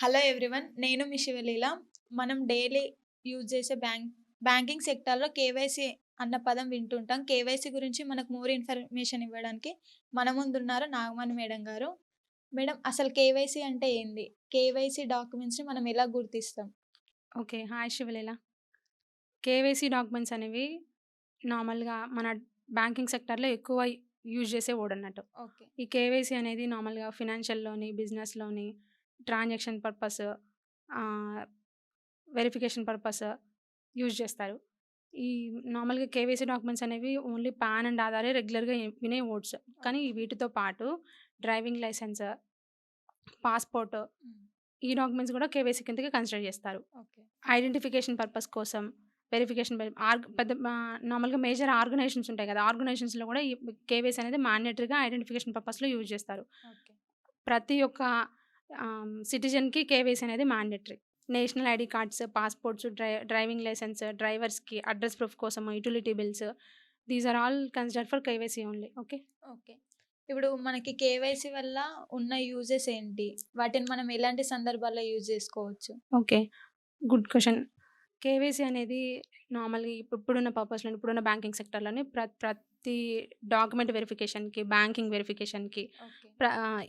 Hello everyone నేను మీ శివలీల. మనం డైలీ యూజ్ చేసే బ్యాంక్ బ్యాంకింగ్ సెక్టార్లో కేవైసీ అన్న పదం వింటుంటాం. కేవైసీ గురించి మనకు మోర్ ఇన్ఫర్మేషన్ ఇవ్వడానికి మన ముందున్నారు నాగమణి మేడం గారు. మేడం అసలు కేవైసీ అంటే ఏంది? కేవైసీ డాక్యుమెంట్స్ని మనం ఎలా గుర్తిస్తాం? Okay hi Sivaleela. KYC documents అనేవి నార్మల్గా మన బ్యాంకింగ్ సెక్టర్లో ఎక్కువ యూజ్ చేసే వర్డ్ అన్నట్టు. ఓకే ఈ కేవైసీ అనేది నార్మల్గా ఫినాన్షియల్లోని బిజినెస్లోని transaction purpose verification purpose use చేస్తారు. ఈ నార్మల్గా కేవైసీ డాక్యుమెంట్స్ అనేవి ఓన్లీ పాన్ అండ్ ఆధారే రెగ్యులర్గా వినే వర్డ్స్ కానీ వీటితో పాటు డ్రైవింగ్ లైసెన్స్ పాస్పోర్ట్ ఈ డాక్యుమెంట్స్ కూడా కేవైసీ కిందకి కన్సిడర్ చేస్తారు. ఓకే. ఐడెంటిఫికేషన్ పర్పస్ కోసం వెరిఫికేషన్ ఆర్గ్ పెద్ద నార్మల్గా మేజర్ ఆర్గనైజేషన్స్ ఉంటాయి కదా ఆర్గనైజేషన్స్లో కూడా ఈ కేవైసీ అనేది మ్యాండేటరీగా ఐడెంటిఫికేషన్ పర్పస్లో యూజ్ చేస్తారు. ప్రతి ఒక్క సిటిజన్కి కేవైసీ అనేది mandatory national ID cards passports dry driving license డ్రైవర్స్కి address proof కోసం utility bills these are all consider for KYC only okay? Okay. ఇప్పుడు మనకి కేవైసీ వల్ల ఉన్న యూజెస్ ఏంటి? వాటిని మనం ఎలాంటి సందర్భాల్లో యూజ్ చేసుకోవచ్చు? ఓకే. Good question. కేవైసీ అనేది నార్మల్గా ఇప్పుడు ఇప్పుడున్న పర్పస్లో ఇప్పుడున్న బ్యాంకింగ్ సెక్టర్లోని ప్ర ప్రతి డాక్యుమెంట్ వెరిఫికేషన్కి బ్యాంకింగ్ వెరిఫికేషన్కి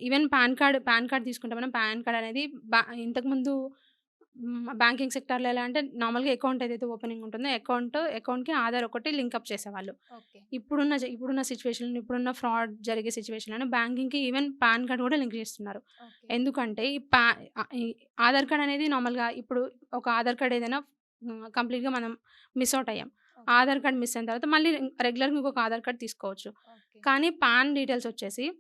even pan card pan card తీసుకుంటే మనం పాన్ కార్డ్ అనేది బా ఇంతకుముందు బ్యాంకింగ్ సెక్టర్లో ఎలా అంటే నార్మల్గా అకౌంట్ ఏదైతే ఓపెనింగ్ ఉంటుందో అకౌంట్ అకౌంట్కి ఆధార్ ఒకటి లింకప్ చేసేవాళ్ళు. ఇప్పుడున్న ఇప్పుడున్న సిచ్యువేషన్ ఇప్పుడున్న ఫ్రాడ్ జరిగే సిచ్యువేషన్లో బ్యాంకింగ్కి ఈవెన్ పాన్ కార్డ్ కూడా లింక్ చేస్తున్నారు. ఎందుకంటే ఈ పా ఆధార్ కార్డ్ అనేది నార్మల్గా ఇప్పుడు ఒక ఆధార్ కార్డ్ ఏదైనా కంప్లీట్గా మనం మిస్ అవుట్ అయ్యాం. ఆధార్ కార్డ్ మిస్ అయిన తర్వాత మళ్ళీ రెగ్యులర్గా ఇంకొక ఆధార్ కార్డ్ తీసుకోవచ్చు. కానీ పాన్ డీటెయిల్స్ వచ్చేసి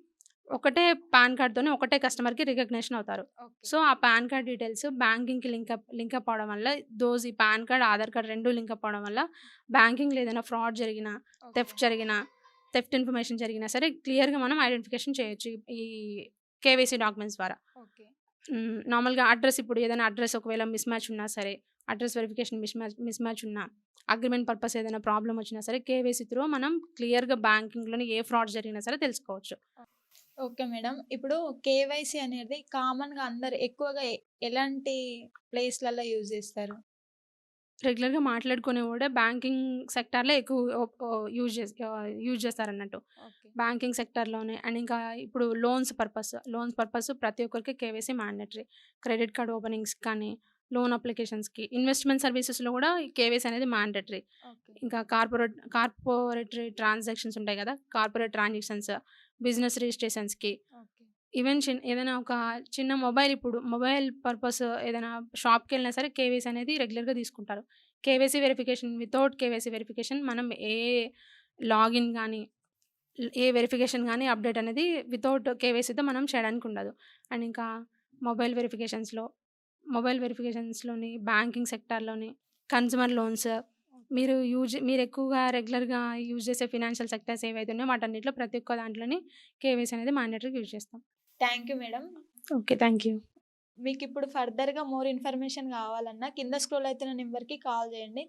ఒకటే పాన్ కార్డ్తోనే ఒకటే కస్టమర్కి రికగ్నేషన్ అవుతారు. సో ఆ పాన్ కార్డ్ డీటెయిల్స్ బ్యాంకింగ్కి లింకప్ లింకప్ అవడం వల్ల దోస్ ఈ పాన్ కార్డ్ ఆధార్ కార్డ్ రెండు లింకప్ అవడం వల్ల బ్యాంకింగ్లో ఏదైనా ఫ్రాడ్ జరిగినా థెఫ్ట్ జరిగినా థెఫ్ట్ ఇన్ఫర్మేషన్ జరిగినా సరే క్లియర్గా మనం ఐడెంటిఫికేషన్ చేయొచ్చు ఈ- కేవైసీ డాక్యుమెంట్స్ ద్వారా. నార్మల్గా అడ్రస్ ఇప్పుడు ఏదైనా అడ్రస్ ఒకవేళ మిస్ మ్యాచ్ ఉన్నా సరే address verification mismatch mismatch ఉన్నా అగ్రిమెంట్ పర్పస్ ఏదైనా ప్రాబ్లం వచ్చినా సరే కేవైసీ త్రూ మనం క్లియర్గా బ్యాంకింగ్లోని ఏ ఫ్రాడ్ జరిగినా సరే తెలుసుకోవచ్చు. Okay madam. ఇప్పుడు కేవైసీ అనేది కామన్గా అందరు ఎక్కువగా ఎలాంటి ప్లేస్లలో యూజ్ చేస్తారు? రెగ్యులర్గా మాట్లాడుకునే కూడా బ్యాంకింగ్ సెక్టార్లో ఎక్కువ యూజ్ చేసి యూజ్ చేస్తారన్నట్టు ఓకే. బ్యాంకింగ్ సెక్టర్లోనే అండ్ ఇంకా ఇప్పుడు లోన్స్ పర్పస్ లోన్స్ పర్పస్ ప్రతి ఒక్కరికి KYC mandatory. Credit card openings కానీ లోన్ అప్లికేషన్స్కి. ఇన్వెస్ట్మెంట్ సర్వీసెస్లో కూడా కేవైసీ అనేది మ్యాండటరీ ఇంకా కార్పొరేట్ కార్పొరేటరీ ట్రాన్సాక్షన్స్ ఉంటాయి కదా కార్పొరేట్ ట్రాన్సాక్షన్స్ బిజినెస్ రిజిస్ట్రేషన్స్కి. ఈవెన్ చిన్న ఏదైనా ఒక చిన్న మొబైల్ ఇప్పుడు మొబైల్ పర్పస్ ఏదైనా షాప్కి వెళ్ళినా సరే కేవైసీ అనేది రెగ్యులర్గా తీసుకుంటారు. KYC verification without KYC verification మనం ఏ లాగిన్ కానీ ఏ వెరిఫికేషన్ కానీ అప్డేట్ అనేది వితౌట్ కేవైసీతో మనం చేయడానికి ఉండదు. అండ్ ఇంకా మొబైల్ వెరిఫికేషన్స్లో మొబైల్ వెరిఫికేషన్స్లోని బ్యాంకింగ్ సెక్టార్లోని కన్జ్యూమర్ లోన్స్ మీరు యూజ్ మీరు ఎక్కువగా రెగ్యులర్గా యూజ్ చేసే ఫినాన్షియల్ సెక్టర్స్ ఏవైతే ఉన్నాయో వాటన్నిటిలో ప్రతి ఒక్క దాంట్లోని కేవైసీ అనేది మ్యాండేటరీగా యూజ్ చేస్తాం. Thank you madam. Okay thank you. మీకు ఇప్పుడు ఫర్దర్గా మోర్ ఇన్ఫర్మేషన్ కావాలన్నా కింద స్క్రోల్ అవుతున్న నెంబర్కి కాల్ చేయండి.